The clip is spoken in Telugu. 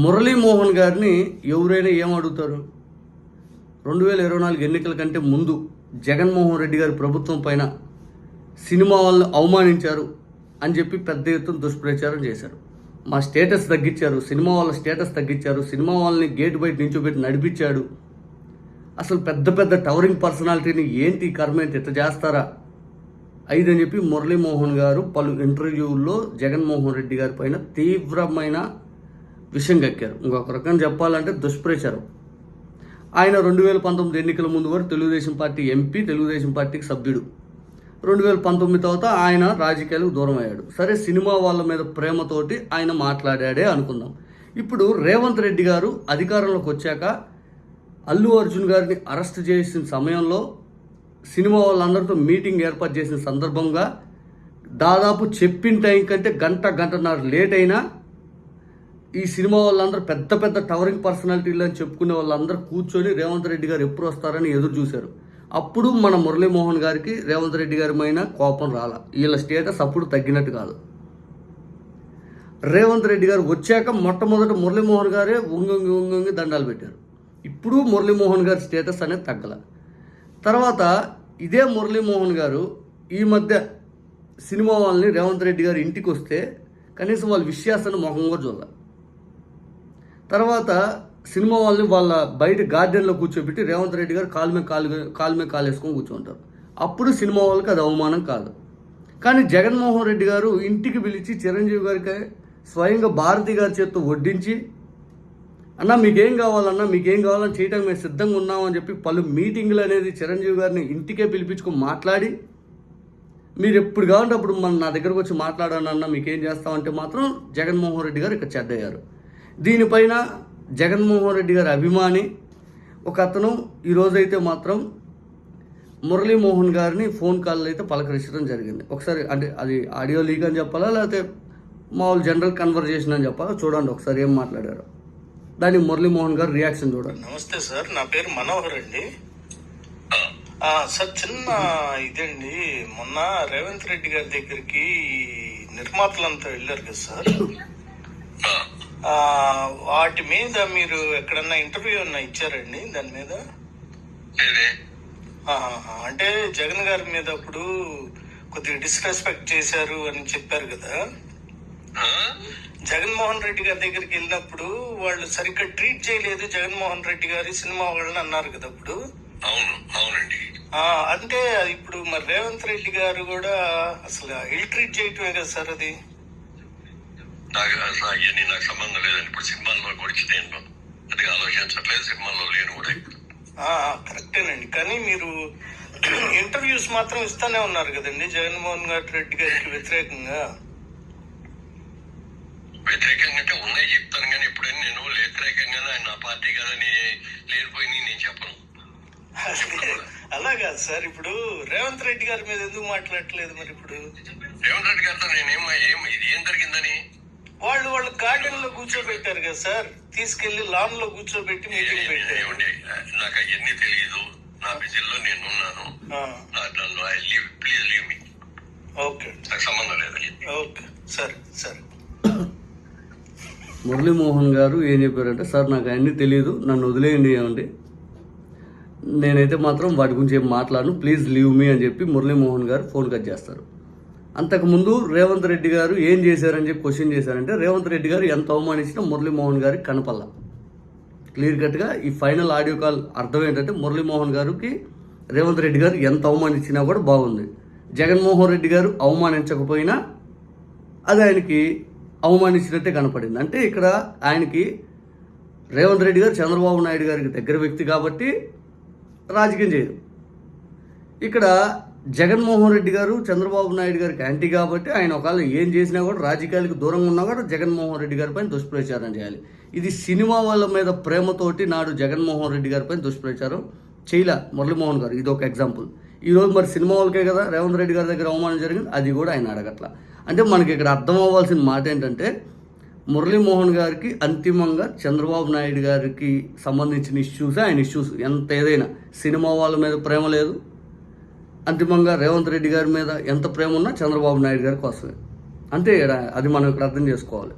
మురళీమోహన్ గారిని ఎవరైనా ఏమడుగుతారు రెండు వేల ఇరవై నాలుగు ఎన్నికల కంటే ముందు జగన్మోహన్ రెడ్డి గారి ప్రభుత్వం పైన సినిమా వాళ్ళని అవమానించారు అని చెప్పి పెద్ద ఎత్తున దుష్ప్రచారం చేశారు. మా స్టేటస్ తగ్గించారు సినిమా వాళ్ళ స్టేటస్ తగ్గించారు సినిమా వాళ్ళని గేట్ బయట నించోబెట్టి నడిపించాడు. అసలు పెద్ద పెద్ద టవరింగ్ పర్సనాలిటీని ఏంటి కర్మ ఏంటి? ఇట్ట చేస్తారా? ఐదని చెప్పి మురళీమోహన్ గారు పలు ఇంటర్వ్యూల్లో జగన్మోహన్ రెడ్డి గారి పైన తీవ్రమైన విషయం కక్కారు ఇంకొక రకం చెప్పాలంటే దుష్ప్రచారం. ఆయన రెండు వేల పంతొమ్మిది ఎన్నికల ముందు వరకు తెలుగుదేశం పార్టీ ఎంపీ తెలుగుదేశం పార్టీకి సభ్యుడు. రెండు వేల పంతొమ్మిది తర్వాత ఆయన రాజకీయాలకు దూరం అయ్యాడు. సరే సినిమా వాళ్ళ మీద ప్రేమతోటి ఆయన మాట్లాడాడే అనుకుందాం. ఇప్పుడు రేవంత్ రెడ్డి గారు అధికారంలోకి వచ్చాక అల్లు అర్జున్ గారిని అరెస్ట్ చేసిన సమయంలో సినిమా వాళ్ళందరితో మీటింగ్ ఏర్పాటు చేసిన సందర్భంగా దాదాపు చెప్పిన టైం కంటే గంట గంటన్నర లేట్ అయినా ఈ సినిమా వాళ్ళందరూ పెద్ద పెద్ద టవరింగ్ పర్సనాలిటీలు అని చెప్పుకునే వాళ్ళందరూ కూర్చొని రేవంత్ రెడ్డి గారు ఎప్పుడు వస్తారని ఎదురు చూశారు. అప్పుడు మన మురళీమోహన్ గారికి రేవంత్ రెడ్డి గారి పైన కోపం రాల. వీళ్ళ స్టేటస్ అప్పుడు తగ్గినట్టు కాదు. రేవంత్ రెడ్డి గారు వచ్చాక మొట్టమొదట మురళీమోహన్ గారే ఉంగొంగి ఉంగొంగి దండాలు పెట్టారు. ఇప్పుడు మురళీమోహన్ గారి స్టేటస్ అనేది తగ్గల. తర్వాత ఇదే మురళీమోహన్ గారు ఈ మధ్య సినిమా వాళ్ళని రేవంత్ రెడ్డి గారు ఇంటికి వస్తే కనీసం వాళ్ళ విశ్వాసాన్ని మొహం కూడా చూడాలి. తర్వాత సినిమా వాళ్ళని వాళ్ళ బయట గార్డెన్లో కూర్చోబెట్టి రేవంత్ రెడ్డి గారు కాలు మీద కాలు కాలు మీద కాలు వేసుకొని కూర్చుంటారు. అప్పుడు సినిమా వాళ్ళకి అది అవమానం కాదు. కానీ జగన్మోహన్ రెడ్డి గారు ఇంటికి పిలిచి చిరంజీవి గారికి స్వయంగా భారతి గారి చేత్తో వడ్డించి అన్న మీకేం కావాలన్నా మీకేం కావాలని చేయడానికి మేము సిద్ధంగా ఉన్నామని చెప్పి పలు మీటింగ్లు అనేది చిరంజీవి గారిని ఇంటికే పిలిపించుకొని మాట్లాడి మీరు ఎప్పుడు కావాలంటే అప్పుడు మన నా దగ్గరకు వచ్చి మాట్లాడానన్నా మీకేం చేస్తామంటే మాత్రం జగన్మోహన్ రెడ్డి గారు ఇక్కడ చెడ్డయ్యారు. దీనిపైన జగన్మోహన్ రెడ్డి గారి అభిమాని ఒక అతను ఈరోజైతే మాత్రం మురళీమోహన్ గారిని ఫోన్ కాల్ అయితే పలకరించడం జరిగింది. ఒకసారి అంటే అది ఆడియో లీక్ అని చెప్పాలా లేకపోతే మామూలు జనరల్ కన్వర్జేషన్ అని చెప్పాలా? చూడండి ఒకసారి ఏం మాట్లాడారు. దాన్ని మురళీమోహన్ గారు రియాక్షన్ చూడండి. నమస్తే సార్ నా పేరు మనోహర్ అండి. సార్ చిన్న ఇదండి. మొన్న రేవంత్ రెడ్డి గారి దగ్గరికి నిర్మాతలంతా వెళ్ళారు కదా సార్. వాటి మీద మీరు ఎక్కడన్నా ఇంటర్వ్యూ అన్నా ఇచ్చారండి? దాని మీద. అంటే జగన్ గారి మీద అప్పుడు కొద్దిగా డిస్రెస్పెక్ట్ చేశారు అని చెప్పారు కదా? జగన్మోహన్ రెడ్డి గారి దగ్గరికి వెళ్ళినప్పుడు వాళ్ళు సరిగ్గా ట్రీట్ చేయలేదు జగన్మోహన్ రెడ్డి గారి సినిమా వాళ్ళని అన్నారు కదా అప్పుడు. అవును అవునండి. అంటే ఇప్పుడు మరి రేవంత్ రెడ్డి గారు కూడా అసలు ఇల్ ట్రీట్ చేయటమే కదా సార్ అది? నాకు అవన్నీ నాకు సంబంధం లేదండి. ఇప్పుడు సినిమాల్లో గురించి నేను అది ఆలోచించట్లేదు. సినిమాల్లో లేను కూడా ఇప్పుడు. కరెక్టేనండి. కానీ మీరు ఇంటర్వ్యూస్ మాత్రం ఇస్తానే ఉన్నారు కదండి. జగన్మోహన్ గారి రెడ్డి గారికి వ్యతిరేకంగా. వ్యతిరేకంగా అంటే ఉన్నాయి చెప్తాను కానీ ఎప్పుడైనా నేను వ్యతిరేకంగానే ఆయన నా పార్టీ కాదని లేనిపోయి నేను చెప్పను. అలా కాదు సార్. ఇప్పుడు రేవంత్ రెడ్డి గారి మీద ఎందుకు మాట్లాడట్లేదు మరి ఇప్పుడు? రేవంత్ రెడ్డి గారితో నేనేం ఏం ఇది ఏం జరిగిందని? వాళ్ళు వాళ్ళు గార్డెన్లో కూర్చోబెట్టారు కదా సార్. తీసుకెళ్ళి లాన్లో కూర్చోబెట్టి మీటింగ్ పెట్టారు. నాకు అవన్నీ తెలియదు నా బిజీలో నేను ఉన్నాను ఆ, నా- నన్ను I leave please leave me. Okay. నాకు సంబంధం లేదండి ఓకే. సరే సరే. మురళీమోహన్ గారు ఏం చెప్పారంటే సార్ నాకు అన్నీ తెలియదు నన్ను వదిలేయండి ఏమండి? నేనైతే మాత్రం వాటి గురించి ఏం మాట్లాడను. ప్లీజ్ లీవ్ మీ అని చెప్పి మురళీమోహన్ గారు ఫోన్ కట్ చేస్తారు. అంతకుముందు రేవంత్ రెడ్డి గారు ఏం చేశారని చెప్పి క్వశ్చన్ చేశారంటే రేవంత్ రెడ్డి గారు ఎంత అవమానించినా మురళీమోహన్ గారికి కనపల్ల. క్లియర్ కట్గా ఈ ఫైనల్ ఆడియో కాల్ అర్థం ఏంటంటే మురళీమోహన్ గారికి రేవంత్ రెడ్డి గారు ఎంత అవమానించినా కూడా బాగుంది. జగన్మోహన్ రెడ్డి గారు అవమానించకపోయినా అది ఆయనకి అవమానించినట్టే కనపడింది. అంటే ఇక్కడ ఆయనకి రేవంత్ రెడ్డి గారు చంద్రబాబు నాయుడు గారికి దగ్గర వ్యక్తి కాబట్టి రాజకీయం చేయదు. ఇక్కడ జగన్మోహన్ రెడ్డి గారు చంద్రబాబు నాయుడు గారికి యాంటీ కాబట్టి ఆయన ఒకవేళ ఏం చేసినా కూడా రాజకీయాలకు దూరంగా ఉన్నా కూడా జగన్మోహన్ రెడ్డి గారి పైన దుష్ప్రచారం చేయాలి. ఇది సినిమా వాళ్ళ మీద ప్రేమతోటి నాడు జగన్మోహన్ రెడ్డి గారి పైన దుష్ప్రచారం చేయలే మురళీమోహన్ గారు. ఇది ఒక ఎగ్జాంపుల్. ఈరోజు మరి సినిమా వాళ్ళకే కదా రేవంత్ రెడ్డి గారి దగ్గర అవమానం జరిగింది? అది కూడా ఆయన అడగట్ల. అంటే మనకి ఇక్కడ అర్థం అవ్వాల్సిన మాట ఏంటంటే మురళీమోహన్ గారికి అంతిమంగా చంద్రబాబు నాయుడు గారికి సంబంధించిన ఇష్యూస్ ఆయన ఇష్యూస్ ఎంత ఏదైనా. సినిమా వాళ్ళ మీద ప్రేమ లేదు అంతిమంగా రేవంత్ రెడ్డి గారి మీద ఎంత ప్రేమ ఉన్నా చంద్రబాబు నాయుడు గారి కోసమే. అంతే ఈడ అది మనం ఇక్కడ అర్థం చేసుకోవాలి.